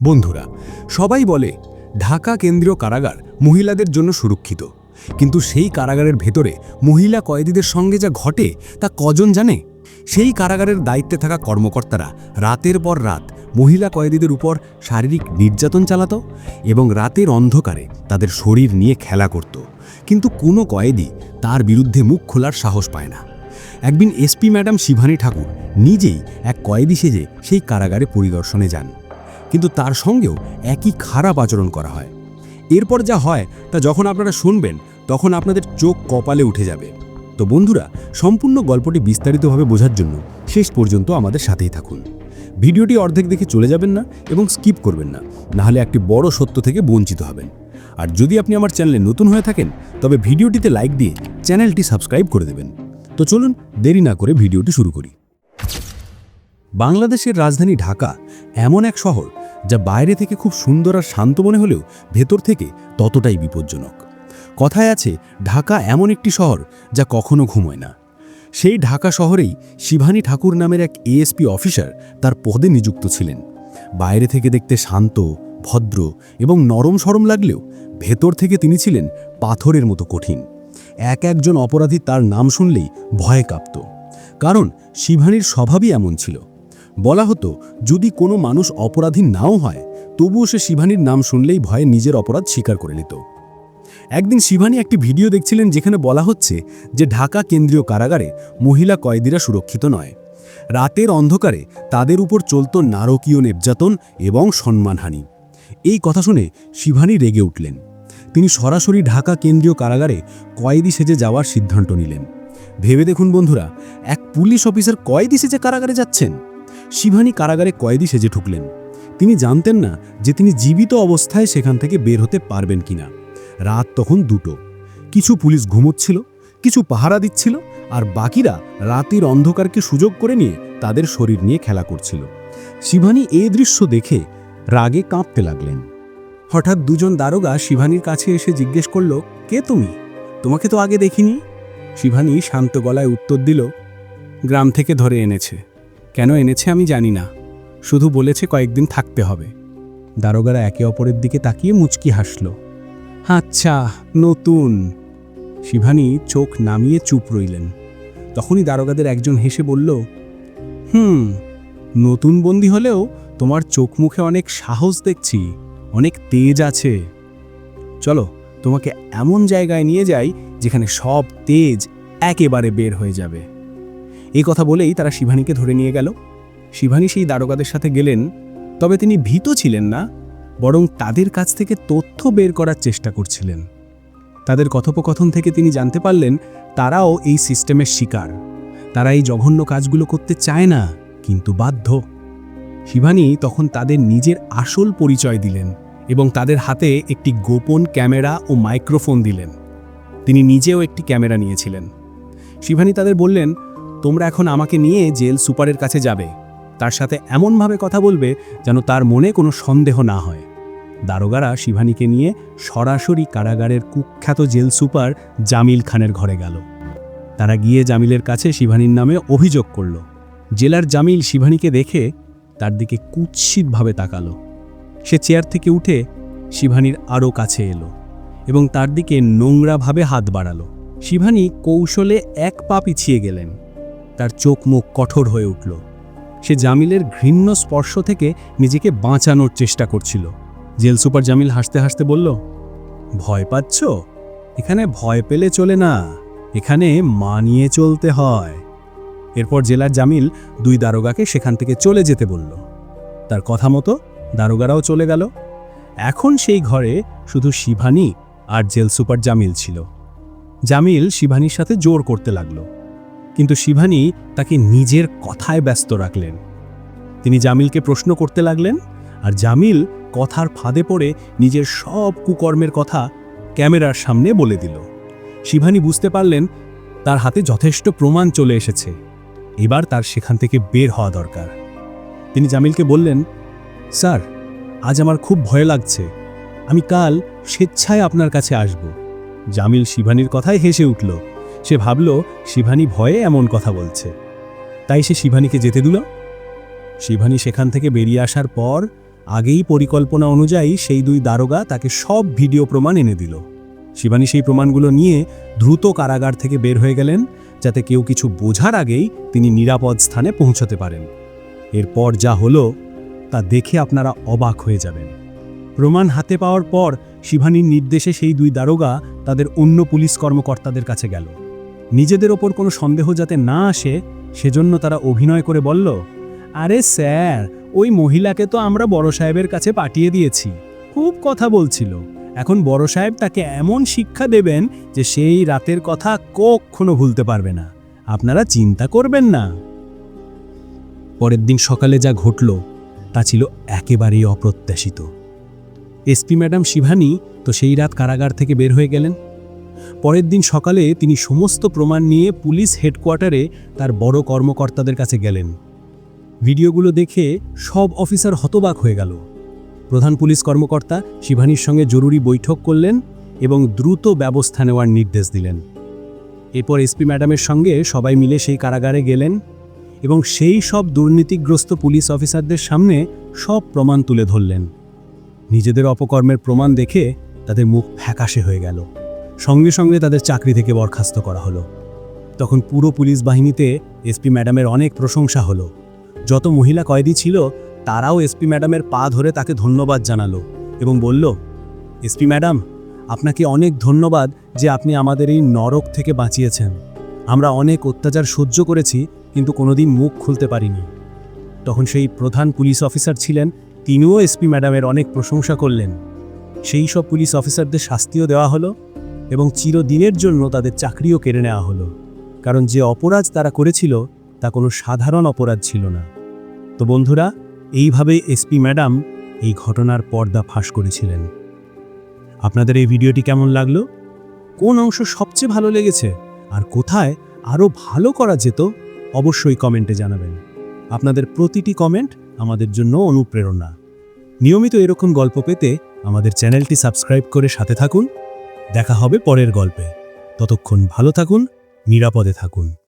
বন্ধুরা, সবাই বলে ঢাকা কেন্দ্রীয় কারাগার মহিলাদের জন্য সুরক্ষিত। কিন্তু সেই কারাগারের ভেতরে মহিলা কয়েদিদের সঙ্গে যা ঘটে, তা কজন জানে? সেই কারাগারের দায়িত্বে থাকা কর্মকর্তারা রাতের পর রাত মহিলা কয়েদিদের উপর শারীরিক নির্যাতন চালাত এবং রাতের অন্ধকারে তাদের শরীর নিয়ে খেলা করত। কিন্তু কোনো কয়েদি তার বিরুদ্ধে মুখ খোলার সাহস পায় না। একদিন এসপি ম্যাডাম শিবানী ঠাকুর নিজেই এক কয়েদি সেজে সেই কারাগারে পরিদর্শনে যান। কিন্তু তার সঙ্গেও একই খারাপ আচরণ করা হয়। এরপর যা হয়, তা যখন আপনারা শুনবেন, তখন আপনাদের চোখ কপালে উঠে যাবে। তো বন্ধুরা, সম্পূর্ণ গল্পটি বিস্তারিতভাবে বোঝার জন্য শেষ পর্যন্ত আমাদের সাথেই থাকুন। ভিডিওটি অর্ধেক দেখে চলে যাবেন না এবং স্কিপ করবেন না নাহলে একটি বড় সত্য থেকে বঞ্চিত হবেন। আর যদি আপনি আমার চ্যানেলে নতুন হয়ে থাকেন, তবে ভিডিওটিতে লাইক দিয়ে চ্যানেলটি সাবস্ক্রাইব করে দেবেন। তো চলুন, দেরি না করে ভিডিওটি শুরু করি। বাংলাদেশের রাজধানী ঢাকা এমন এক শহর যা বাইরে থেকে খুব সুন্দর আর শান্ত মনে হলেও ভেতর থেকে ততটাই বিপজ্জনক। কথায় আছে, ঢাকা এমন একটি শহর যা কখনো ঘুমোয় না। সেই ঢাকা শহরেই শিবানী ঠাকুর নামের এক এএসপি অফিসার তার পদে নিযুক্ত ছিলেন। বাইরে থেকে দেখতে শান্ত, ভদ্র এবং নরম সরম লাগলেও ভেতর থেকে তিনি ছিলেন পাথরের মতো কঠিন। এক একজন অপরাধী তার নাম শুনলেই ভয়ে কাঁপত। কারণ শিবানীর স্বভাবই এমন ছিল। বলা হতো, যদি কোনো মানুষ অপরাধী নাও হয়, তবুও সে শিবানীর নাম শুনলেই ভয়ে নিজের অপরাধ স্বীকার করে নিত। একদিন শিবানী একটি ভিডিও দেখছিলেন যেখানে বলা হচ্ছে যে ঢাকা কেন্দ্রীয় কারাগারে মহিলা কয়েদিরা সুরক্ষিত নয়। রাতের অন্ধকারে তাদের উপর চলত নারকীয় নির্যাতন এবং সম্মানহানি। এই কথা শুনে শিবানী রেগে উঠলেন। তিনি সরাসরি ঢাকা কেন্দ্রীয় কারাগারে কয়েদি সেজে যাওয়ার সিদ্ধান্ত নিলেন। ভেবে দেখুন বন্ধুরা, এক পুলিশ অফিসার কয়েদি সেজে কারাগারে যাচ্ছেন? শিবানী কারাগারে কয়েদি সেজে ঢুকলেন তিনি জানতেন না যে তিনি জীবিত অবস্থায় সেখান থেকে বের হতে পারবেন কিনা। রাত তখন দুটো। কিছু পুলিশ ঘুমোচ্ছিল, কিছু পাহারা দিচ্ছিল আর বাকিরা রাতের অন্ধকারকে সুযোগ করে নিয়ে তাদের শরীর নিয়ে খেলা করছিল। শিবানী এই দৃশ্য দেখে রাগে কাঁপতে লাগলেন। হঠাৎ দুজন দারোগা শিবানীর কাছে এসে জিজ্ঞেস করল, কে তুমি? তোমাকে তো আগে দেখিনি? শিবানী শান্ত গলায় উত্তর দিল, গ্রাম থেকে ধরে এনেছে। কেন এনেছে আমি জানি না। শুধু বলেছে কয়েকদিন থাকতে হবে। দারোগারা একে অপরের দিকে তাকিয়ে মুচকি হাসল। আচ্ছা নতুন। শিবানী চোখ নামিয়ে চুপ রইলেন। তখনই দারোগাদের একজন হেসে বলল, হুম, নতুন বন্দি হলেও তোমার চোখ মুখে অনেক সাহস দেখছি, অনেক তেজ আছে। চলো, তোমাকে এমন জায়গায় নিয়ে যাই যেখানে সব তেজ একেবারে বের হয়ে যাবে। এই কথা বলেই তারা শিবানীকে ধরে নিয়ে গেল। শিবানী সেই দারোগাদের সাথে গেলেন, তবে তিনি ভীত ছিলেন না, বরং তাদের কাছ থেকে তথ্য বের করার চেষ্টা করছিলেন। তাদের কথোপকথন থেকে তিনি জানতে পারলেন, তারাও এই সিস্টেমের শিকার। তারা এই জঘন্য কাজগুলো করতে চায় না, কিন্তু বাধ্য। শিবানী তখন তাদের নিজের আসল পরিচয় দিলেন এবং তাদের হাতে একটি গোপন ক্যামেরা ও মাইক্রোফোন দিলেন। তিনি নিজেও একটি ক্যামেরা নিয়েছিলেন। শিবানী তাদের বললেন তোমরা এখন আমাকে নিয়ে জেল সুপারের কাছে যাবে। তার সাথে এমনভাবে কথা বলবে যেন তার মনে কোনো সন্দেহ না হয়। দারোগারা শিবানীকে নিয়ে সরাসরি কারাগারের কুখ্যাত জেল সুপার জামিল খানের ঘরে গেল। তারা গিয়ে জামিলের কাছে শিবানীর নামে অভিযোগ করল। জেলার জামিল শিবানীকে দেখে তার দিকে কুৎসিতভাবে তাকালো। সে চেয়ার থেকে উঠে শিবানীর আরও কাছে এলো এবং তার দিকে নোংরাভাবে হাত বাড়ালো। শিবানী কৌশলে এক পা পিছিয়ে গেলেন। তার চোখ মুখ কঠোর হয়ে উঠল। সে জামিলের ঘৃণ্য স্পর্শ থেকে নিজেকে বাঁচানোর চেষ্টা করছিল। জেল সুপার জামিল হাসতে হাসতে বলল, ভয় পাচ্ছ? এখানে ভয় পেলে চলে না। এখানে মানিয়ে চলতে হয়। এরপর জেলার জামিল দুই দারোগাকে সেখান থেকে চলে যেতে বলল। তার কথা মতো দারোগারাও চলে গেল। এখন সেই ঘরে শুধু শিভানী আর জেল সুপার জামিল ছিল। জামিল শিভানীর সাথে জোর করতে লাগল। কিন্তু শিবানী তাকে নিজের কথায় ব্যস্ত রাখলেন। তিনি জামিলকে প্রশ্ন করতে লাগলেন, আর জামিল কথার ফাঁদে পড়ে নিজের সব কুকর্মের কথা ক্যামেরার সামনে বলে দিল। শিবানী বুঝতে পারলেন, তার হাতে যথেষ্ট প্রমাণ চলে এসেছে। এবার তার সেখান থেকে বের হওয়া দরকার। তিনি জামিলকে বললেন, স্যার, আজ আমার খুব ভয় লাগছে। আমি কাল স্বেচ্ছায় আপনার কাছে আসব। জামিল শিভানীর কথায় হেসে উঠল। সে ভাবল শিভানী ভয়ে এমন কথা বলছে। তাই সে শিভানীকে যেতে দিল। শিভানী সেখান থেকে বেরিয়ে আসার পর, আগেই পরিকল্পনা অনুযায়ী সেই দুই দারোগা তাকে সব ভিডিও প্রমাণ এনে দিল। শিবানী সেই প্রমাণগুলো নিয়ে দ্রুত কারাগার থেকে বের হয়ে গেলেন, যাতে কেউ কিছু বোঝার আগেই তিনি নিরাপদ স্থানে পৌঁছতে পারেন। এরপর যা হলো, তা দেখে আপনারা অবাক হয়ে যাবেন। প্রমাণ হাতে পাওয়ার পর, শিবানীর নির্দেশে সেই দুই দারোগা তাদের অন্য পুলিশ কর্মকর্তাদের কাছে গেল। নিজেদের ওপর কোনো সন্দেহ যাতে না আসে, সেজন্য তারা অভিনয় করে বলল, আরে স্যার, ওই মহিলাকে তো আমরা বড় সাহেবের কাছে পাঠিয়ে দিয়েছি। খুব কথা বলছিল। এখন বড় সাহেব তাকে এমন শিক্ষা দেবেন যে সেই রাতের কথা কখনো ভুলতে পারবে না। আপনারা চিন্তা করবেন না। পরের দিন সকালে যা ঘটল, তা ছিল একেবারেই অপ্রত্যাশিত। এসপি ম্যাডাম শিভানী তো সেই রাত কারাগার থেকে বের হয়ে গেলেন। পরের দিন সকালে তিনি সমস্ত প্রমাণ নিয়ে পুলিশ হেডকোয়ার্টারে তার বড় কর্মকর্তাদের কাছে গেলেন। ভিডিওগুলো দেখে সব অফিসার হতবাক হয়ে গেল। প্রধান পুলিশ কর্মকর্তা শিবানীর সঙ্গে জরুরি বৈঠক করলেন এবং দ্রুত ব্যবস্থা নেওয়ার নির্দেশ দিলেন। এরপর এসপি ম্যাডামের সঙ্গে সবাই মিলে সেই কারাগারে গেলেন এবং সেই সব দুর্নীতিগ্রস্ত পুলিশ অফিসারদের সামনে সব প্রমাণ তুলে ধরলেন। নিজেদের অপকর্মের প্রমাণ দেখে তাদের মুখ ফ্যাকাশে হয়ে গেল। সঙ্গে সঙ্গে তাদের চাকরি থেকে বরখাস্ত করা হলো। তখন পুরো পুলিশ বাহিনীতে এসপি ম্যাডামের অনেক প্রশংসা হলো। যত মহিলা কয়েদি ছিল, তারাও এসপি ম্যাডামের পা ধরে তাকে ধন্যবাদ জানালো এবং বলল এসপি ম্যাডাম, আপনাকে অনেক ধন্যবাদ যে আপনি আমাদের এই নরক থেকে বাঁচিয়েছেন। আমরা অনেক অত্যাচার সহ্য করেছি, কিন্তু কোনোদিন মুখ খুলতে পারিনি। তখন সেই প্রধান পুলিশ অফিসার ছিলেন, তিনিও এসপি ম্যাডামের অনেক প্রশংসা করলেন। সেই সব পুলিশ অফিসারদের শাস্তিও দেওয়া হলো। এবং চিরদিনের জন্য তাদের চাকরিও কেড়ে নেওয়া হলো, কারণ যে অপরাধ তারা করেছিল তা কোনো সাধারণ অপরাধ ছিল না। তো বন্ধুরা, এইভাবে এসপি ম্যাডাম এই ঘটনার পর্দা ফাঁস করেছিলেন। আপনাদের এই ভিডিওটি কেমন লাগল? কোন অংশ সবচেয়ে ভালো লেগেছে? আর কোথায় আরও ভালো করা যেত? অবশ্যই কমেন্টে জানাবেন। আপনাদের প্রতিটি কমেন্ট আমাদের জন্য অনুপ্রেরণা। নিয়মিত এরকম গল্প পেতে আমাদের চ্যানেলটি সাবস্ক্রাইব করে সাথে থাকুন। দেখা হবে পরের গল্পে। ততক্ষণ ভালো থাকুন নিরাপদে থাকুন।